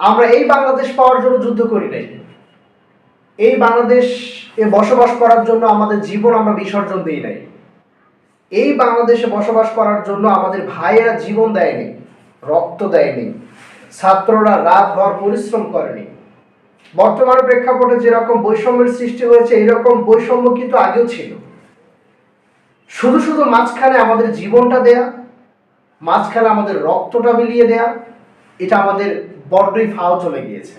আমরা এই বাংলাদেশ পাওয়ার জন্য যুদ্ধ করি নাই। এই বাংলাদেশ এ বসবাস করার জন্য আমাদের জীবন আমরা বিসর্জন দিই নাই। এই বাংলাদেশে বসবাস করার জন্য আমাদের ভাইয়েরা জীবন দেয়নি, রক্ত দেয়নি, ছাত্ররা রাত ভর পরিশ্রম করেনি। বর্তমান প্রেক্ষাপটে যেরকম বৈষম্যের সৃষ্টি হয়েছে, এরকম বৈষম্য কিন্তু আগেও ছিল। শুধু শুধু মাঝখানে আমাদের জীবনটা দেয়া, মাঝখানে আমাদের রক্তটা মিলিয়ে দেয়া, এটা আমাদের বড্ডই ফাও চলে গিয়েছে।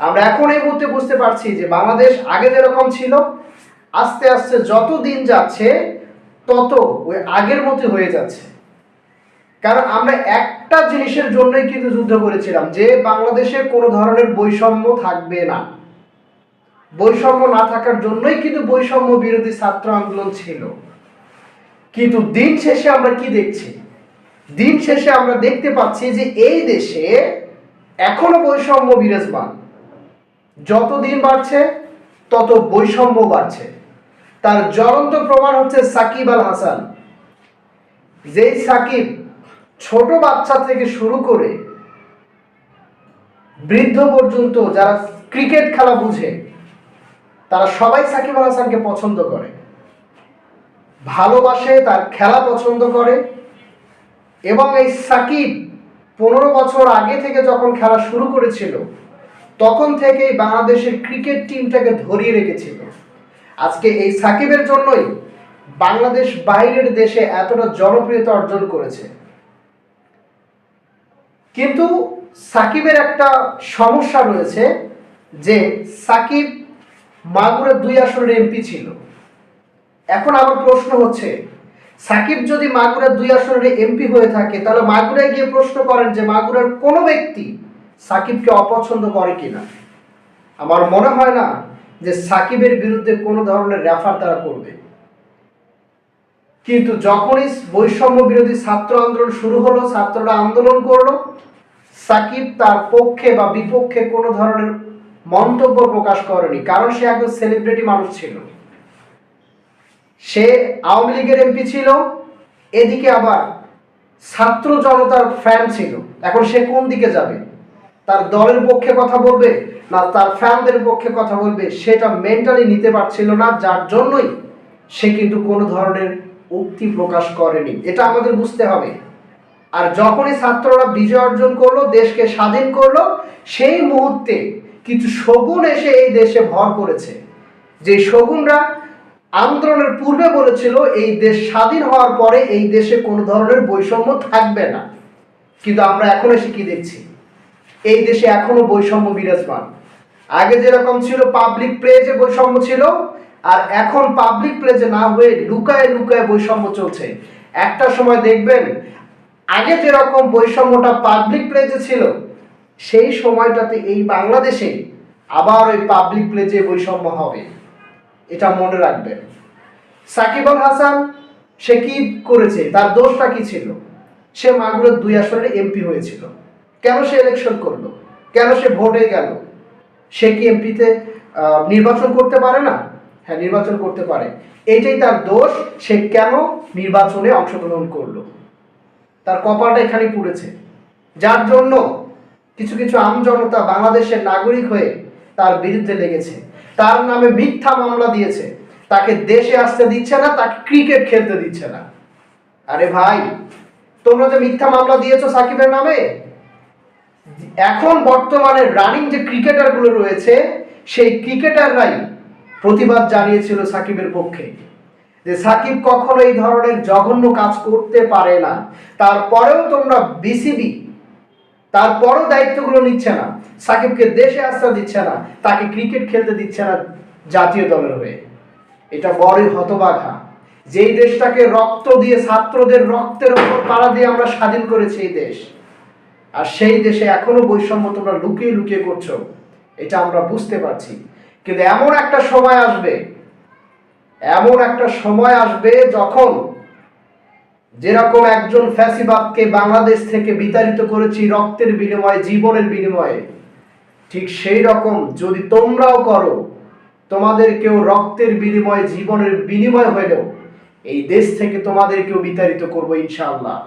আমরা এখন এই মুহূর্তে বুঝতে পারছি যে বাংলাদেশ আগে যেরকম ছিল, আস্তে আস্তে যত দিন যাচ্ছে, তত ওই আগের মতো হয়ে যাচ্ছে। কারণ আমরা একটা জিনিসের জন্যই কিন্তু যুদ্ধ করেছিলাম, যে বাংলাদেশে কোনো ধরনের বৈষম্য থাকবে না। বৈষম্য না থাকার জন্যই কিন্তু বৈষম্য বিরোধী ছাত্র আন্দোলন ছিল। কিন্তু দিন শেষে আমরা কি দেখছি? দিন শেষে আমরা দেখতে পাচ্ছি যে এই দেশে এখনও বৈষম্য বিরাজমান। যত দিন বাড়ছে, তত বৈষম্য বাড়ছে। তার জ্বলন্ত প্রমাণ হচ্ছে সাকিব আল হাসান। যেই সাকিব ছোট বাচ্চা থেকে শুরু করে বৃদ্ধ পর্যন্ত যারা ক্রিকেট খেলা বুঝে, তারা সবাই সাকিব আল হাসানকে পছন্দ করে। ভালোবাসে, তার খেলা পছন্দ করে। এবং এই সাকিব পনেরো বছর আগে থেকে যখন খেলা শুরু করেছিল, তখন থেকেই বাংলাদেশের ক্রিকেট টিমটাকে ধরিয়ে রেখেছিল। আজকে এই সাকিবের জন্যই বাংলাদেশ বাইরের দেশে এতটা জনপ্রিয়তা অর্জন করেছে। কিন্তু সাকিবের একটা সমস্যা রয়েছে যে সাকিব মাগুরার দুই আসনের এমপি ছিল। এখন আমার প্রশ্ন হচ্ছে সাকিব যদি মাগুরার দুই আসনের এমপি হয়ে থাকে, তাহলে মাগুরায় গিয়ে প্রশ্ন করেন যে মাগুরার কোনো ব্যক্তি সাকিবকে অপছন্দ করে কিনা। আমার মনে হয় না যে সাকিবের বিরুদ্ধে কোনো ধরনের রেফার তারা করবে। কিন্তু যখনই বৈষম্য বিরোধী ছাত্র আন্দোলন শুরু হলো, ছাত্ররা আন্দোলন করল, সাকিব তার পক্ষে বা বিপক্ষে কোনো ধরনের মন্তব্য প্রকাশ করেনি, কারণ সে একজন সেলিব্রিটি মানুষ ছিল। সে আওয়ামী লীগের এমপি ছিল, এদিকে আবার ছাত্র জনতার ফ্যান ছিল। এখন সে কোন দিকে যাবে? তার দলের পক্ষে কথা বলবে না তার ফ্যানদের পক্ষে কথা বলবে, সেটা মেন্টালি নিতে পারছিল না, যার জন্যই সে কিন্তু কোনো ধরনের উক্তি প্রকাশ করেনি। এটা আমাদের বুঝতে হবে। আর যখনই ছাত্ররা বিজয় অর্জন করল, দেশকে স্বাধীন করল, সেই মুহূর্তে কিছু শগুন এসে এই দেশে ভর করেছে। যে শগুনরা আন্দোলনের পূর্বে বলেছিল, এই দেশ স্বাধীন হওয়ার পরে এই দেশে কোনো ধরনের বৈষম্য থাকবে না। কিন্তু আমরা এখন এসে কি দেখছি? এই দেশে এখনও বৈষম্য বিরাজমান। আগে যেরকম ছিল পাবলিক প্লেজে বৈষম্য ছিল, আর এখন পাবলিক প্লেজে না হয়ে লুকায় লুকায় বৈষম্য চলছে। একটা সময় দেখবেন, আগে যেরকম বৈষম্যটা পাবলিক প্লেজে ছিল, সেই সময়টাতে এই বাংলাদেশে আবার ওই পাবলিক প্লেজে বৈষম্য হবে। এটা মনে রাখবেন সাকিব আল হাসান, সে কি করেছে? তার দোষটা কি ছিল? সে মাগুরের দুই আসনের এমপি হয়েছিল। কেন সে ইলেকশন করল? কেন সে ভোটে গেল? সে কি এমপিতে নির্বাচন করতে পারে না? হ্যাঁ নির্বাচন করতে পারে। এইটাই তার দোষ। সে কেন নির্বাচনে অংশগ্রহণ করল? তার কপালটা এখানে পুড়েছে। যার জন্য কিছু কিছু আমজনতা বাংলাদেশের নাগরিক হয়ে তার বিরুদ্ধে লেগেছে। তার নামে মিথ্যা মামলা দিয়েছে। তাকে দেশে আসতে দিচ্ছে না, তাকে ক্রিকেট খেলতে দিচ্ছে না। আরে ভাই, তোমরা যে মিথ্যা মামলা দিয়েছ সাকিবের নামে, এখন বর্তমানে রানিং যে ক্রিকেটারগুলো রয়েছে, সেই ক্রিকেটাররাই প্রতিবাদ জানিয়েছিল সাকিবের পক্ষে। যে সাকিব কখনো এই ধরনের জঘন্য কাজ করতে পারে না। তারপরেও তোমরা বিসিবি তারপরও দায়িত্বগুলো নিচ্ছে না। সাকিবকে দেশে আসতে দিচ্ছে না, তাকে ক্রিকেট খেলতে দিচ্ছে না জাতীয় দলের হয়ে। এটা বড়ই হতবাঘা যেই দেশটাকে রক্ত দিয়ে, ছাত্রদের রক্তের ওপর পাড়া দিয়ে আমরা স্বাধীন করেছি এই দেশ। আর সেই দেশে এখনও বৈষম্য তোমরা লুকিয়ে লুকিয়ে করছ, এটা আমরা বুঝতে পারছি। কিন্তু এমন একটা সময় আসবে, এমন একটা সময় আসবে যখন যেরকম একজন ফ্যাসিবাদকে বাংলাদেশ থেকে বিতাড়িত করেছি রক্তের বিনিময়ে, জীবনের বিনিময়ে ঠিক সেই রকম যদি তোমরাও করো তোমাদেরকেও রক্তের বিনিময়ে, জীবনের বিনিময় হলেও এই দেশ থেকে তোমাদেরকেও বিতাড়িত করব ইনশাআল্লাহ।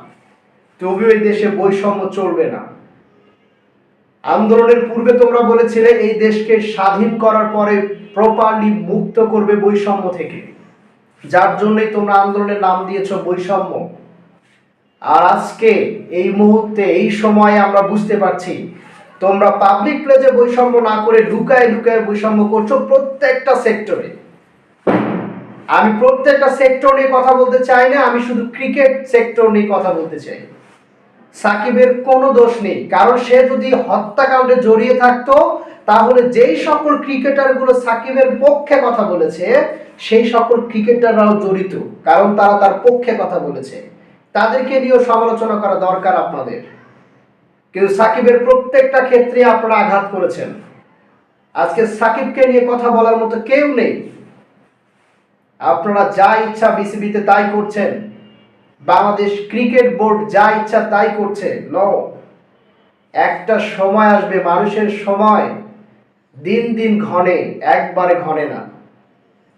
তবুও এই দেশে বৈষম্য চলবে না। আন্দোলনের পূর্বে তোমরা বলেছিলে, এই দেশকে স্বাধীন করার পরে প্রপারলি মুক্ত করবে বৈষম্য থেকে। যার জন্যই তোমরা আন্দোলনের নাম দিয়েছ বৈষম্য। আর আজকে এই মুহূর্তে, এই সময়ে আমরা বুঝতে পারছি তোমরা পাবলিক প্লেজে বৈষম্য না করে লুকায় লুকায় বৈষম্য করছ প্রত্যেকটা সেক্টরে আমি প্রত্যেকটা সেক্টর নিয়ে কথা বলতে চাই না, আমি শুধু ক্রিকেট সেক্টর নিয়ে কথা বলতে চাই। সাকিবের কোনো দোষ নেই, কারণ সে যদি হত্যাকাণ্ডে জড়িয়ে থাকতো, তাহলে যেই সকল ক্রিকেটারগুলো সাকিবের পক্ষে কথা বলেছে, সেই সকল ক্রিকেটাররাও জড়িত, কারণ তারা তার পক্ষে কথা বলেছে। তাদেরকে নিয়েও সমালোচনা করা দরকার আপনাদের। কিন্তু সাকিবের প্রত্যেকটা ক্ষেত্রে আপনারা আঘাত করেছেন। আজকে সাকিবকে নিয়ে কথা বলার মতো কেউ নেই। আপনারা যা ইচ্ছা বিসিবিতে তাই করছেন। বাংলাদেশ ক্রিকেট বোর্ড যা ইচ্ছা তাই করছে। ন একটা সময় আসবে, মানুষের সময় দিন দিন ঘনে, একবারে ঘনে না।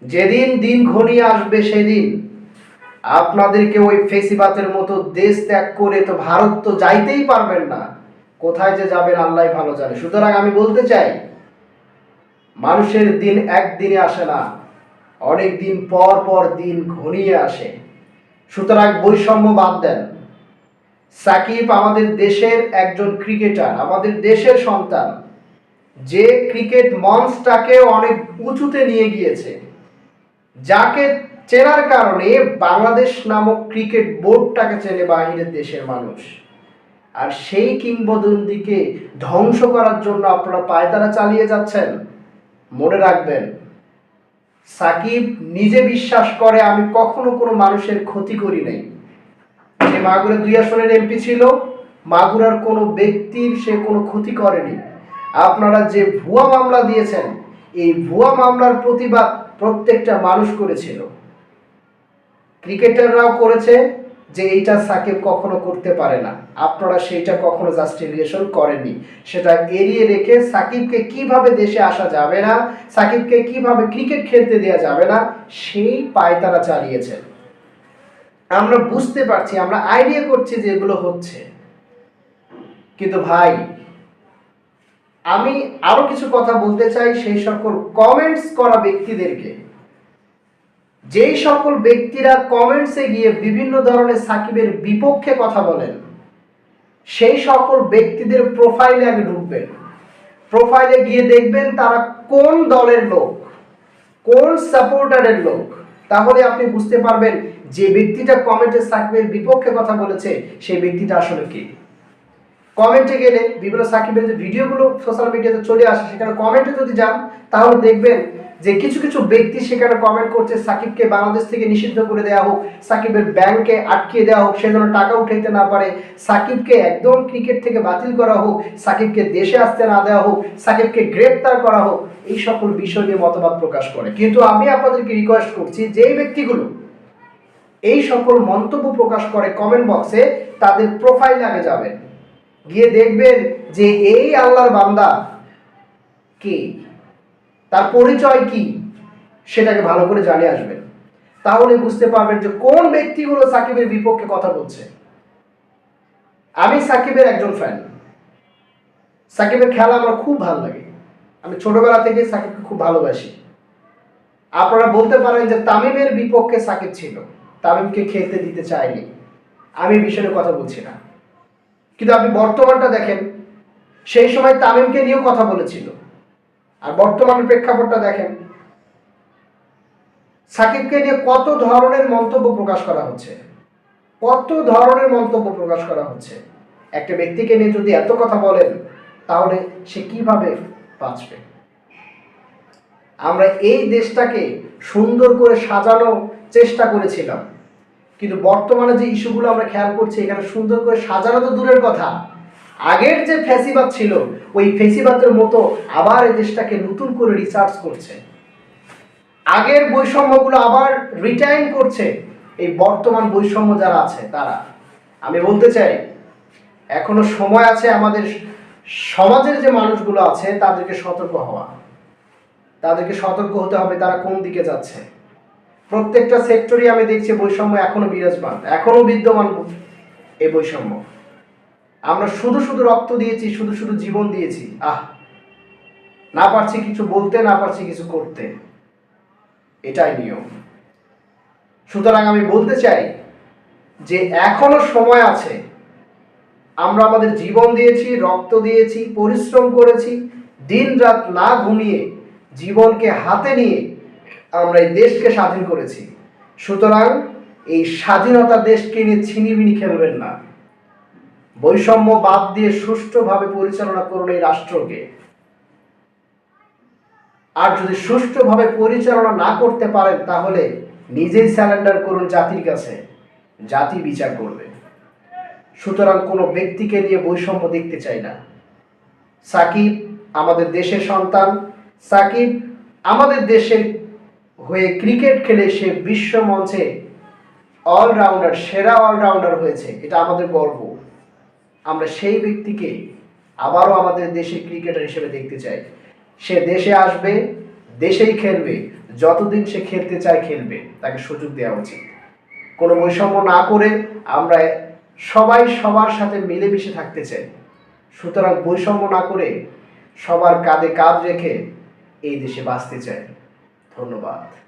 যেদিন দিন ঘনিয়ে আসবে সেদিন আপনাদেরকে ওই ফেসিবাতের মতো দেশ ত্যাগ করে তো ভারত তো যাইতেই পারবেন না। কোথায় যে যাবেন আল্লাহ ভালো জানে। সুতরাং আমি বলতে চাই, মানুষের দিন একদিনে আসে না, অনেক দিন পর পর দিন ঘনিয়ে আসে। সুতরাং বৈষম্য বাদ দেন। সাকিব আমাদের দেশের একজন ক্রিকেটার, আমাদের দেশের সন্তান। যে ক্রিকেট মঞ্চটাকে অনেক উঁচুতে নিয়ে গিয়েছে। যাকে চেনার কারণে বাংলাদেশ নামক ক্রিকেট বোর্ডটাকে চেনে বাহিরের দেশের মানুষ। আর সেই কিংবদন্তিকে ধ্বংস করার জন্য আপনারা পায়তারা চালিয়ে যাচ্ছেন। মনে রাখবেন, সাকিব নিজে বিশ্বাস করে, আমি কখনো কোনো মানুষের ক্ষতি করি নাই। সে মাগুরা দুই আসনের এমপি ছিল, মাগুরার কোনো ব্যক্তির সে কোনো ক্ষতি করেনি। আপনারা যে ভুয়া মামলা দিয়েছেন, এই ভুয়া মামলার প্রতিবাদ প্রত্যেকটা মানুষ করেছিল। ক্রিকেটাররাও করেছে যে এইটা সাকিব কখনো করতে পারে না। আপনারা সেইটা কখনো জাস্টিফিকেশন করেননি। সেটা এড়িয়ে রেখে সাকিবকে কীভাবে দেশে আসা যাবে না, সাকিবকে কীভাবে ক্রিকেট খেলতে দেওয়া যাবে না, সেই পায়তারা চালিয়েছেন। আমরা বুঝতে পারছি, আমরা আইডিয়া করছি যে এগুলো হচ্ছে। কিন্তু ভাই, আমি আরও কিছু কথা বলতে চাই, সেই সকল কমেন্টস করা ব্যক্তিদেরকে। যেই সকল ব্যক্তিরা কমেন্টসে গিয়ে বিভিন্ন ধরনের সাকিবের বিপক্ষে কথা বলেন, সেই সকল ব্যক্তিদের প্রোফাইলে আগে ঢুকবেন। প্রোফাইলে গিয়ে দেখবেন তারা কোন দলের লোক, কোন সাপোর্টারের লোক। তাহলে আপনি বুঝতে পারবেন যে ব্যক্তিটা কমেন্টে সাকিবের বিপক্ষে কথা বলেছে, সেই ব্যক্তিটা আসলে কে। কমেন্টে গেলে বিভিন্ন সাকিবের যে ভিডিওগুলো সোশ্যাল মিডিয়াতে চলে আসে, সেখানে কমেন্টে যদি যান, তাহলে দেখবেন যে কিছু কিছু ব্যক্তি সেখানে কমেন্ট করছে, সাকিবকে বাংলাদেশ থেকে নিষিদ্ধ করে দেওয়া হোক, সাকিবের ব্যাংকে আটকিয়ে দেওয়া হোক, সে যেন টাকা উঠাইতে না পারে, সাকিবকে একদম ক্রিকেট থেকে বাতিল করা হোক, সাকিবকে দেশে আসতে না দেওয়া হোক, সাকিবকে গ্রেপ্তার করা হোক, এই সকল বিষয় নিয়ে মতবাদ প্রকাশ করে। কিন্তু আমি আপনাদেরকে রিকোয়েস্ট করছি, যেই ব্যক্তিগুলো এই সকল মন্তব্য প্রকাশ করে কমেন্ট বক্সে তাদের প্রোফাইল আগে যাবেন। গিয়ে দেখবেন যে এই আল্লাহর বান্দা কে? তার পরিচয় কি? সেটাকে ভালো করে জানে আসবেন। তাহলে বুঝতে পারবেন যে কোন ব্যক্তিগুলো সাকিবের বিপক্ষে কথা বলছে। আমি সাকিবের একজন ফ্যান সাকিবের খেলা আমার খুব ভালো লাগে। আমি ছোটবেলা থেকে সাকিবকে খুব ভালোবাসি। আপনারা বলতে পারেন যে তামিমের বিপক্ষে সাকিব ছিল। তামিমকে খেলতে দিতে চায়নি। আমি বিষয়ে কথা বলছি না। কিন্তু আপনি বর্তমানটা দেখেন, সেই সময় তামিমকে নিয়েও কথা বলেছিল। আর বর্তমানের প্রেক্ষাপটটা দেখেন, সাকিবকে নিয়ে কত ধরনের মন্তব্য প্রকাশ করা হচ্ছে। কত ধরনের মন্তব্য প্রকাশ করা হচ্ছে। একটা ব্যক্তিকে নিয়ে যদি এত কথা বলেন, তাহলে সে কীভাবে বাঁচবে? আমরা এই দেশটাকে সুন্দর করে সাজানোর চেষ্টা করেছিলাম। কিন্তু বর্তমানে যে ইস্যুগুলো আমরা খেয়াল করছি, এখানে সুন্দর করে সাজানো তো দূরের কথা। আগের যে ফেসিবাদ ছিল, ওই ফেসিবাদের মতো আবার এই দেশটাকে নতুন করে রিসার্চ করছে। আগের বৈষম্যগুলো আবার রিটার্ন করছে এই বর্তমান বৈষম্য যারা আছে, তারা। আমি বলতে চাই, এখনও সময় আছে আমাদের সমাজের যে মানুষগুলো আছে, তাদেরকে সতর্ক হওয়া। তাদেরকে সতর্ক হতে হবে তারা কোন দিকে যাচ্ছে। প্রত্যেকটা সেক্টরই আমি দেখছি বৈষম্য এখনও বিরাজমান, এখনও বিদ্যমান এই বৈষম্য। আমরা শুধু শুধু রক্ত দিয়েছি, শুধু শুধু জীবন দিয়েছি, আহ, না পারছি কিছু বলতে, না পারছি কিছু করতে। এটাই নিয়ম। সুতরাং আমি বলতে চাই যে এখনও সময় আছে, আমরা আমাদের জীবন দিয়েছি, রক্ত দিয়েছি, পরিশ্রম করেছি দিন রাত না ঘুমিয়ে জীবনকে হাতে নিয়ে আমরা এই দেশকে স্বাধীন করেছি। সুতরাং এই স্বাধীনতা দেশকে নিয়ে ছিনিমিনি খেলবেন না। বৈষম্য বাদ দিয়ে সুষ্ঠুভাবে পরিচালনা করুন এই রাষ্ট্রকে। আর যদি সুষ্ঠুভাবে পরিচালনা না করতে পারেন, তাহলে নিজেই স্যালেন্ডার করুন জাতির কাছে। জাতি বিচার করবে। সুতরাং কোনো ব্যক্তিকে নিয়ে বৈষম্য দেখতে চাই না। সাকিব আমাদের দেশের সন্তান। সাকিব আমাদের দেশের হয়ে ক্রিকেট খেলে সে বিশ্ব মঞ্চে অলরাউন্ডার সেরা অলরাউন্ডার হয়েছে। এটা আমাদের গর্ব। আমরা সেই ব্যক্তিকে আবারও আমাদের দেশে ক্রিকেটার হিসেবে দেখতে চাই। সে দেশে আসবে, দেশেই খেলবে, যতদিন সে খেলতে চায় খেলবে, তাকে সুযোগ দেওয়া উচিত। কোনো বৈষম্য না করে আমরা সবাই সবার সাথে মিলেমিশে থাকতে চাই। সুতরাং বৈষম্য না করে সবার কাঁধে কাঁধ রেখে এই দেশে বাঁচতে চাই। ধন্যবাদ।